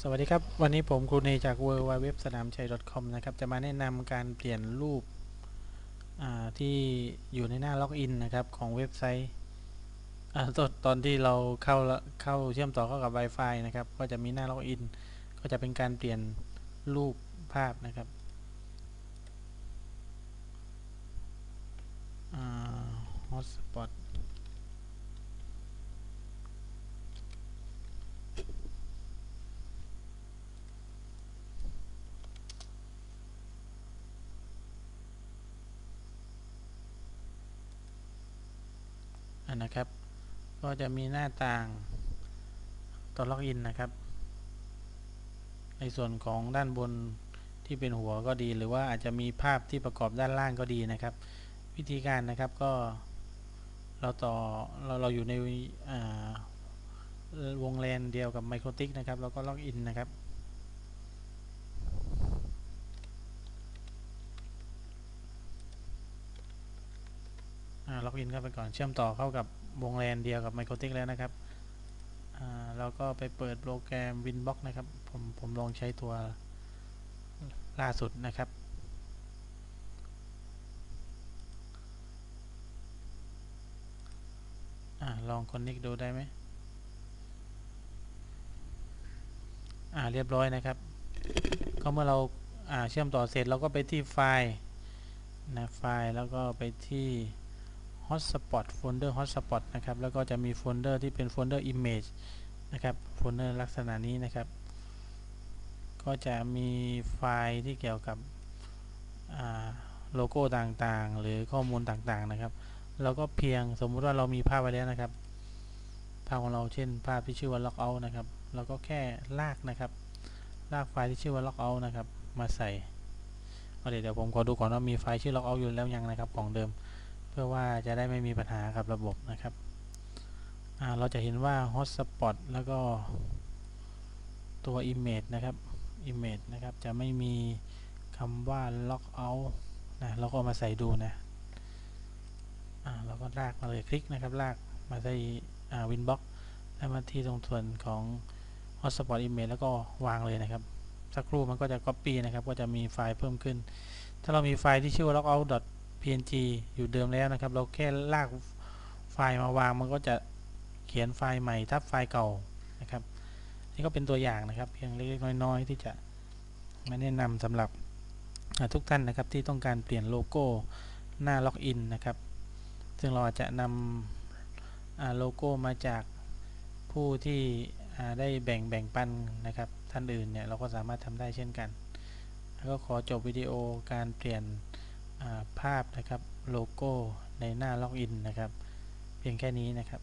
สวัสดีครับ วันนี้ผมครูเนจาก w w w สนามชัย .com นะครับจะมาแนะนำการเปลี่ยนรูปที่อยู่ในหน้าล็อกอินนะครับของเว็บไซต์ตอนตอนที่เราเข้าเข้าเชื่อมต่อเข้ากับ Wi-Fi นะครับก็จะมีหน้าล็อกอิน ก็จะเป็นการเปลี่ยนรูปภาพนะครับฮอ่า hotspot อัน นะครับ ก็จะมีหน้าต่างตอนล็อกอินนะครับ ในส่วนของด้านบนที่เป็นหัวก็ดี หรือว่าอาจจะมีภาพที่ประกอบด้านล่างก็ดีนะครับ วิธีการนะครับก็เราต่อเราเราอยู่ในวงแลนเดียวกับไมโครติกนะครับแล้วก็ล็อกอินนะครับ ล็อกอินเข้าไปก่อนเชื่อมต่อเข้ากับวงแลนเดียวกับไมโครติกแล้วนะครับเราก็ไปเปิดโปรแกรม Winbox นะครับ ผมผมลองใช้ตัวล่าสุดนะครับอลองคอนเน c t ดูได้ไหมอ่าเรียบร้อยนะครับ ก็เมื่อเราอ่าเชื่อมต่อเสร็จเราก็ไปที่ไฟล์นะไฟล์แล้วก็ไปที่ hotspot โฟลเดอร์ hotspot นะครับ แล้วก็จะมีโฟลเดอร์ที่เป็นโฟลเดอร์ image นะครับ โฟลเดอร์ลักษณะนี้นะครับ ก็จะมีไฟล์ที่เกี่ยวกับโลโก้ต่างๆ หรือข้อมูลต่างๆ นะครับ เราก็เพียงสมมุติว่าเรามีภาพไว้แล้วนะครับ ภาพของเราเช่น ภาพที่ชื่อว่า lockout นะครับ เราก็แค่ลากนะครับ ลากไฟล์ที่ชื่อว่า lockout นะครับ มาใส่เดี๋ยวเดี๋ยวผมขอดูก่อนว่ามีไฟล์ชื่อ lockout อยู่แล้วยังนะครับ ของเดิม เพื่อว่าจะได้ไม่มีปัญหากับระบบนะครับเราจะเห็นว่า hotspot แล้วก็ตัว image นะครับ image นะครับจะไม่มีคำว่า lockout นะเราก็มาใส่ดูนะเราก็ลากมาเลยคลิกนะครับลากมาใส่ winbox แล้วมาที่ตรงส่วนของ hotspot image แล้วก็วางเลยนะครับ สักครู่มันก็จะ copy นะครับ ก็จะมีไฟล์เพิ่มขึ้น ถ้าเรามีไฟล์ที่ชื่อว่า lockout png อยู่เดิมแล้วนะครับ เราแค่ลากไฟล์มาวางมันก็จะเขียนไฟล์ใหม่ทับไฟล์เก่านะครับ นี่ก็เป็นตัวอย่างนะครับ เพียงเล็กๆน้อยๆ ที่จะมาแนะนำสำหรับทุกท่านนะครับที่ต้องการเปลี่ยนโลโก้หน้าล็อกอินนะครับ ซึ่งเราอาจจะนำโลโก้มาจากผู้ที่ได้แบ่งแบ่งปันนะครับ ท่านอื่นเนี่ยเราก็สามารถทำได้เช่นกัน แล้วก็ขอจบวิดีโอการเปลี่ยน ภาพนะครับโลโก้ในหน้าล็อกอินนะครับ เพียงแค่นี้นะครับ